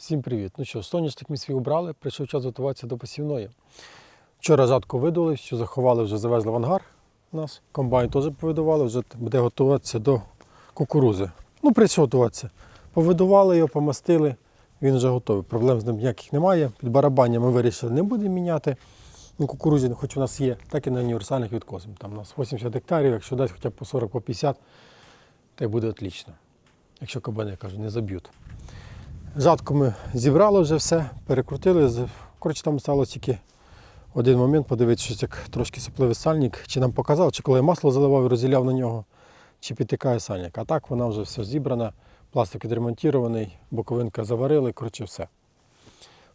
Всім привіт! Ну що, соняшник ми свій убрали, прийшов час готуватися до посівної. Вчора жатку видали, все заховали, вже завезли в ангар у нас. Комбайн теж повидували, вже буде готуватися до кукурузи. Ну, прийшов готуватися. Повидували його, помастили, він вже готовий. Проблем з ним ніяких немає. Під барабання ми вирішили не будемо міняти. Ну, кукурузі, хоч у нас є, так і на універсальних відкосимо. Там у нас 80 гектарів, якщо дати хоча б по 40 по 50, то й буде отлично. Якщо кабани, я кажу, не заб'ють. Жатку ми зібрали вже все, перекрутили. Коротше, там сталося тільки один момент, подивитися, як трошки сопливий сальник, чи нам показав, чи коли я масло заливав і розділяв на нього, чи підтикає сальник. А так вона вже все зібрана, пластик відремонтований, боковинка заварили, коротше, все.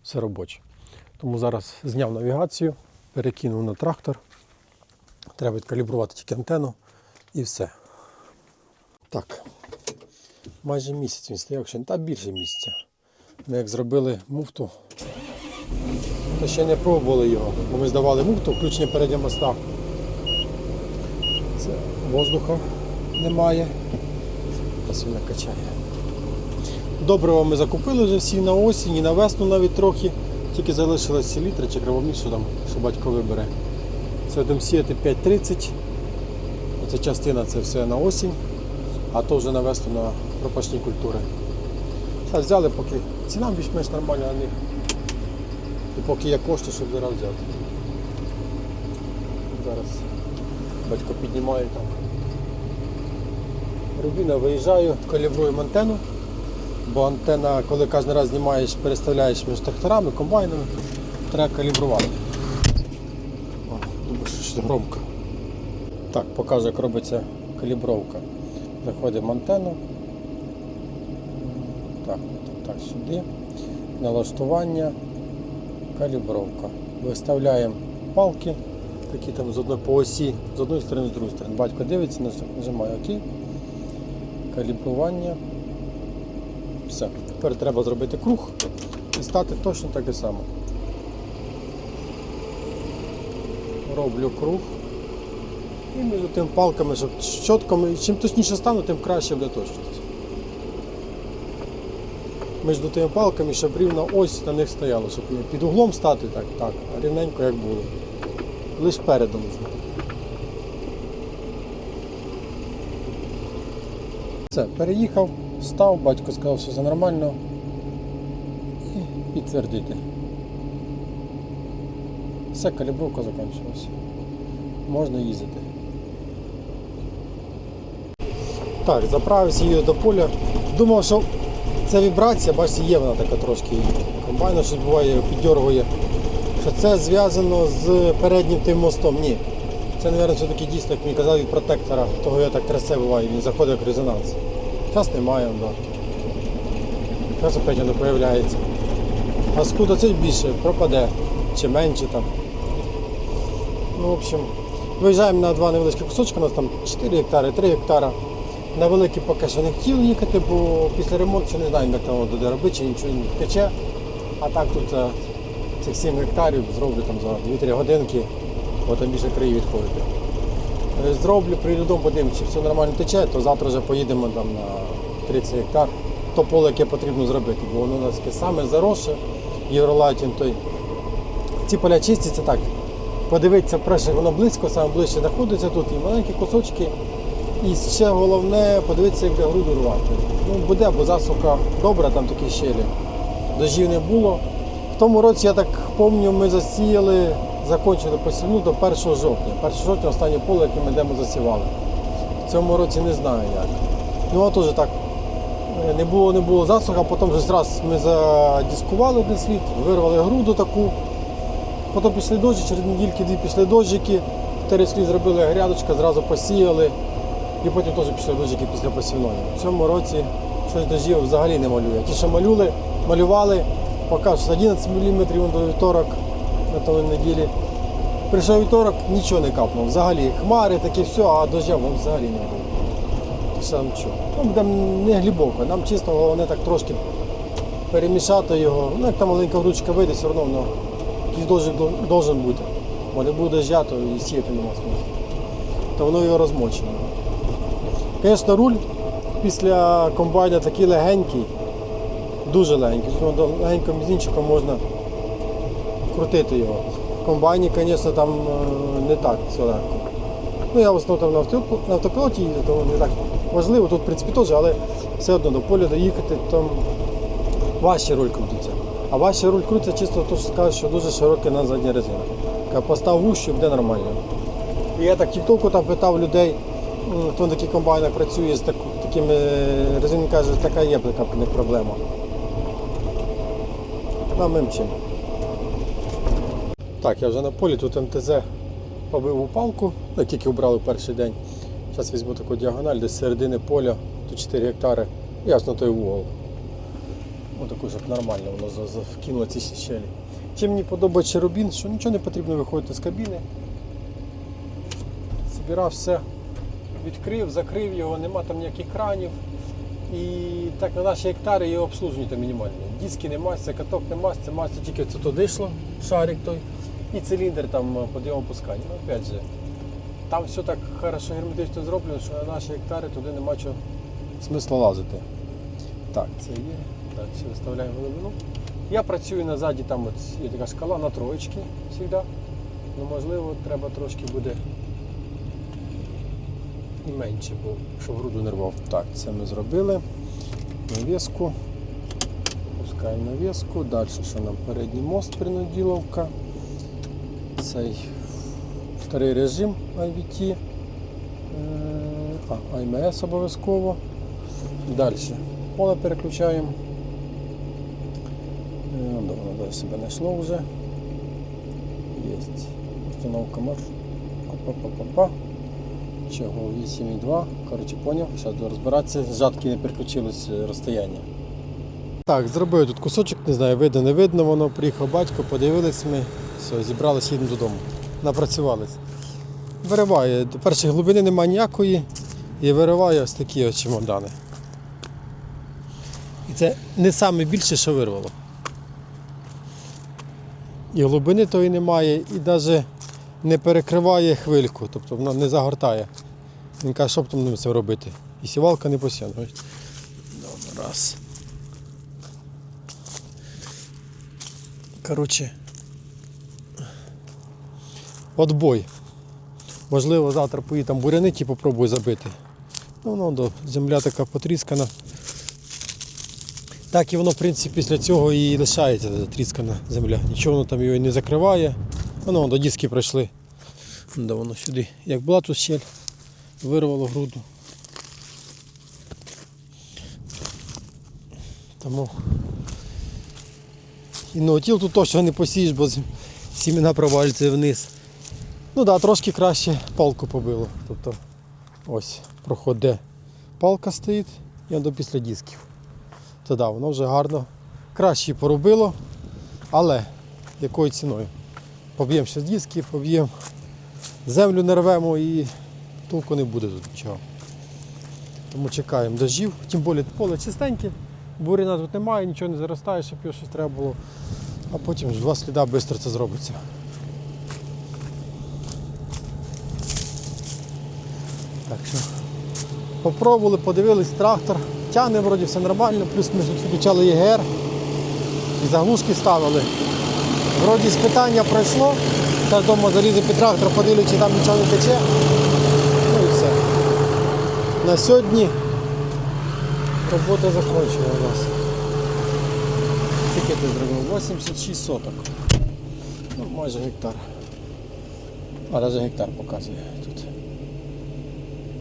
Все робоче. Тому зараз зняв навігацію, перекинув на трактор. Треба відкалібрувати тільки антенну і все. Так, майже місяць він стояв, ще та більше місяця. Ми як зробили муфту, то ще не пробували його. Бо ми здавали муфту, включення переднього моста. Це воздуха немає. Ось він накачає. Добрива ми закупили вже всі на осінь і на весну навіть трохи. Тільки залишилось селітра чи кривоміс, що там, що батько вибере. Це будемо сіяти 5.30. Оця частина це все на осінь а то вже навести на пропашні культури. Зараз взяли, поки ціна більш-менш нормальна на них. І поки є кошти, щоб зараз взяти. Зараз батько піднімає там. Рубіна виїжджаю, калібруємо антенну, бо антенна, коли кожен раз знімаєш, переставляєш між тракторами, комбайнами, треба калібрувати. О, думаю, що щось громко. Так, покажу, як робиться калібровка. Заходимо в антенну. Так, так, сюди. Налаштування, калібровка. Виставляємо палки, такі там з одної по осі, з одної сторони, з другої сторони. Батько дивиться, наж- нажимає ОК. Калібрування. Все. Тепер треба зробити круг і стати точно так і само. Роблю круг. І між тим палками, щоб щотками, чим точніше стану, тим краще буде точність. Між тими палками, щоб рівно ось на них стояло, щоб не під углом стати так, так, рівненько як було. Лиш передом. Все, переїхав, став, батько сказав, що все нормально. І підтвердити. Все, калібровка закінчилася. Можна їздити. Так, заправився її до поля. Думав, що це вібрація, бачите, є вона така трошки. Комбайно щось буває, піддергує. Що це зв'язано з переднім тим мостом. Ні. Це, мабуть, все-таки дійсно, як мені казав, від протектора, того я так трясе буває, він заходить як резонанс. Зараз немає, да. Зараз опять воно появляється. А скуда це більше пропаде, чи менше там. Ну, в общем, виїжджаємо на два невеличкі кусочки, у нас там 4 гектари, 3 гектара. На великі поки що не хотів їхати, бо після ремонту не знаю, як там буде робити, чи нічого не тече. А так тут е, цих 7 гектарів зроблю там за 2-3 годинки, бо там більше краї відходити. Е, Зроблю, прийду додому, подивимось, чи все нормально тече, то завтра вже поїдемо там на 30 гектар. То поле, яке потрібно зробити, бо воно у нас саме заросше, Євролайтін той. Ці поля чистяться так. Подивитися, перше, воно близько, саме ближче знаходиться тут, і маленькі кусочки. І ще головне подивитися, як де груду рвати. Ну, буде, бо засуха добра, там такі щелі. Дождів не було. В тому році, я так пам'ятаю, ми засіяли, закінчили посівну до 1 жовтня. 1 жовтня останнє поле, яке ми йдемо засівали. В цьому році не знаю як. Ну а теж так. е, Не було, не було засуха, потім вже раз ми задіскували один слід, вирвали груду таку. Потім пішли дощі, через недільки дві пішли дощики, чотири слід зробили грядочка, зразу посіяли. І потім теж пішли дощики після посівної. В цьому році щось дождів взагалі не малює. Ті, що малюли, малювали, поки що 11 мм до вівторок на той неділі. Прийшов вівторок, нічого не капнув. Взагалі хмари такі все, а дождя взагалі не було. Ще нічого. Ну, буде не глибоко. Нам чисто головне так трошки перемішати його. Ну, як там маленька ручка вийде, все одно воно якийсь дощик дол- должен бути. Бо не буде дождя, то і сіяти нема смислу. То воно його розмочено. Звісно, руль після комбайна такий легенький, дуже легенький. Тому легеньким мізинчиком можна крутити його. В комбайні, звісно, там е, не так все легко. Ну, я в основному там на автопі- на автопілоті їздю, тому не так важливо. Тут, в принципі, теж, але все одно до поля доїхати, там важче руль крутиться. А важче руль крутиться чисто тому, що скажуть, що дуже широка на задня резина. Постав вущу, буде нормально. І я так тіктоку там питав людей, хто на таких працює з так, такими резинами, каже, така є в них проблема. Нам ми чим. Так, я вже на полі, тут МТЗ побив у палку, ну, як тільки обрали перший день. Зараз візьму таку діагональ, десь середини поля, тут 4 гектари, на той угол. Отаку, щоб нормально воно вкинуло ці щелі. Чим мені подобається Черубін, що нічого не потрібно виходити з кабіни. Збирав все, відкрив, закрив його, нема там ніяких кранів. І так на наші гектари його обслуження там мінімальне. Диски нема, це каток нема, це мастер тільки це туди йшло, шарик той, і циліндр там підйом опускання. Ну, опять же, там все так хорошо герметично зроблено, що на наші гектари туди нема чого смисла лазити. Так, це є. Так, ще виставляємо глибину. Я працюю назаді, там от є така шкала на троєчки завжди. Ну, можливо, треба трошки буде і менше, бо щоб груду не рвав. Так, це ми зробили. Навіску. Пускаємо навіску. Далі, що нам передній мост принуділовка. Цей старий режим IVT. Е, А, АМС обов'язково. Далі. Поле переключаємо. Е, ну, далі себе знайшло вже. Є. Установка марш. Опа-па-па-па. Чого 8,2. Коротше, поняв. Зараз буду розбиратися. Жатки не переключилось е, розстояння. Так, зробив тут кусочок, не знаю, видно, не видно воно. Приїхав батько, подивились ми. Все, зібрались, їдемо додому. Напрацювались. Вириває. Першої глибини немає ніякої. І вириває ось такі ось чемодани. І це не саме більше, що вирвало. І глибини тої немає, і навіть не перекриває хвильку, тобто вона не загортає. Він каже, що б там ним це робити. І сівалка не посяне. Добре, раз. Коротше. Отбой. Можливо, завтра поїду там буряни ті попробую забити. Ну, до земля така потріскана. Так і воно, в принципі, після цього і лишається затріскана земля. Нічого воно там його і не закриває. Воно до диски пройшли. Да воно сюди. Як була тут щель, вирвало груду. Тому і ноутіл тут точно не посієш, бо з- сімена провалюються вниз. Ну так, да, трошки краще палку побило. Тобто ось проход, де палка стоїть, і воно після дисків. То да, воно вже гарно краще поробило, але якою ціною? Поб'ємо ще диски, поб'ємо, землю не рвемо і толку не буде тут нічого. Тому чекаємо дождів, тим більше поле чистеньке, буряна тут немає, нічого не заростає, щоб його щось треба було. А потім ж два сліда швидко це зробиться. Так що попробували, подивились трактор. Тягне вроді все нормально, плюс ми тут включали ЄГР і заглушки ставили. Вроді спитання пройшло, та вдома залізе під трактор, подивлюсь, чи там нічого не тече. На сьогодні робота закінчена у нас. Скільки ти зробив? 86 соток. Ну, майже гектар. А навіть гектар показує тут.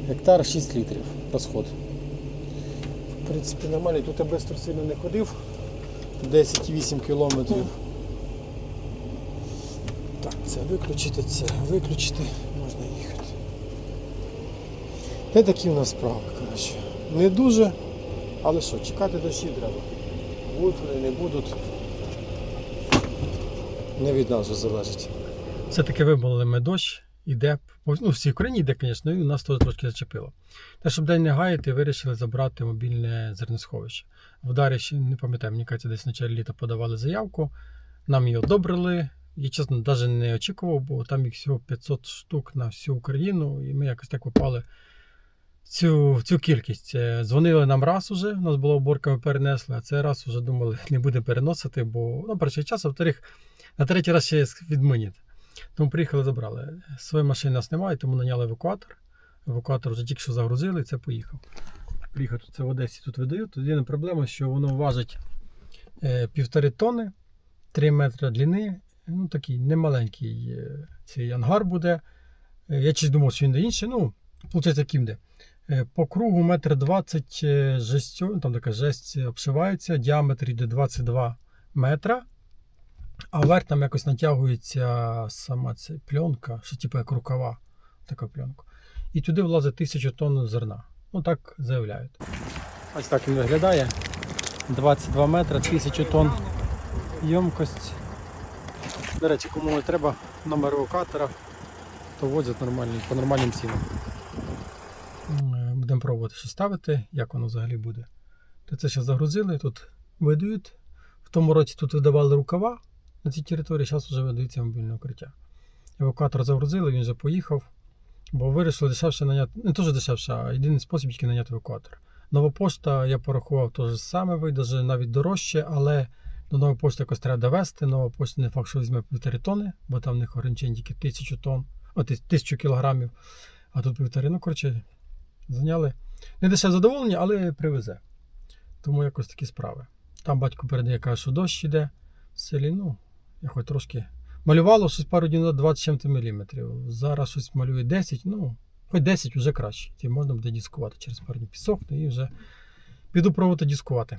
Гектар 6 літрів розход. В принципі, нормально. Тут я швидко сильно не ходив. 10,8 кілометрів. Так, це виключити, це виключити. Та такі у нас справи, коротше. Не дуже, але що, чекати дощі треба. Будуть вони, не будуть. Не від нас вже залежить. Це таки вибрали ми дощ, іде, ну, всій Україні йде, звісно, і нас теж трошки зачепило. Та щоб день не гаяти, вирішили забрати мобільне зерносховище. В Дарі ще не пам'ятаю, мені кажеться, десь в началі літа подавали заявку, нам її одобрили. Я чесно навіть не очікував, бо там їх всього 500 штук на всю Україну, і ми якось так попали цю, цю кількість. Е, Дзвонили нам раз уже, у нас була уборка, перенесли, а цей раз вже думали, не буде переносити, бо ну, перший час, а во-вторых, на третій раз ще відмінити. Тому приїхали, забрали. Своєї машини нас немає, тому наняли евакуатор. Евакуатор вже тільки що загрузили, і це поїхав. Приїхав це в Одесі, тут видають. Тут єдина проблема, що воно важить е, півтори тонни, 3 метри длини. Ну, такий немаленький е, цей ангар буде. Я чись думав, що він де інший. Ну, виходить, яким де. Е, По кругу метр двадцять е, жестю, ну, там така жесть обшивається, діаметр йде 22 метра, а вверх там якось натягується сама ця пленка, що типу як рукава, така пленка. І туди влазить тисячу тонн зерна. Ну так заявляють. Ось так він виглядає. 22 метри, 1000 тонн ємкость. До речі, кому не треба номер евакуатора, то возять нормальні, по нормальним цінам. М, е, Будемо пробувати ще ставити, як воно взагалі буде. То це зараз загрузили, тут видають. В тому році тут видавали рукава на цій території, зараз вже видається мобільне укриття. Евакуатор загрузили, він вже поїхав, бо вирішили дешевше наняти, не дуже дешевше, а єдиний спосіб тільки наняти евакуатор. Нова пошта, я порахував теж саме вийде, навіть дорожче, але до нової пошти якось треба довести. Нова пошта не факт, що візьме півтори тонни, бо там в них ограничення тільки тисячу тисячу кілограмів, а тут півтори. Ну, коротше, зайняли. Не дешеве задоволення, але привезе. Тому якось такі справи. Там батько передає, каже, що дощ іде в селі. Ну, я хоч трошки. Малювало щось пару днів на 20 чим-то. Зараз щось малює 10, ну, хоч 10 вже краще. Ті можна буде дискувати через пару днів підсохне і вже піду пробувати дискувати.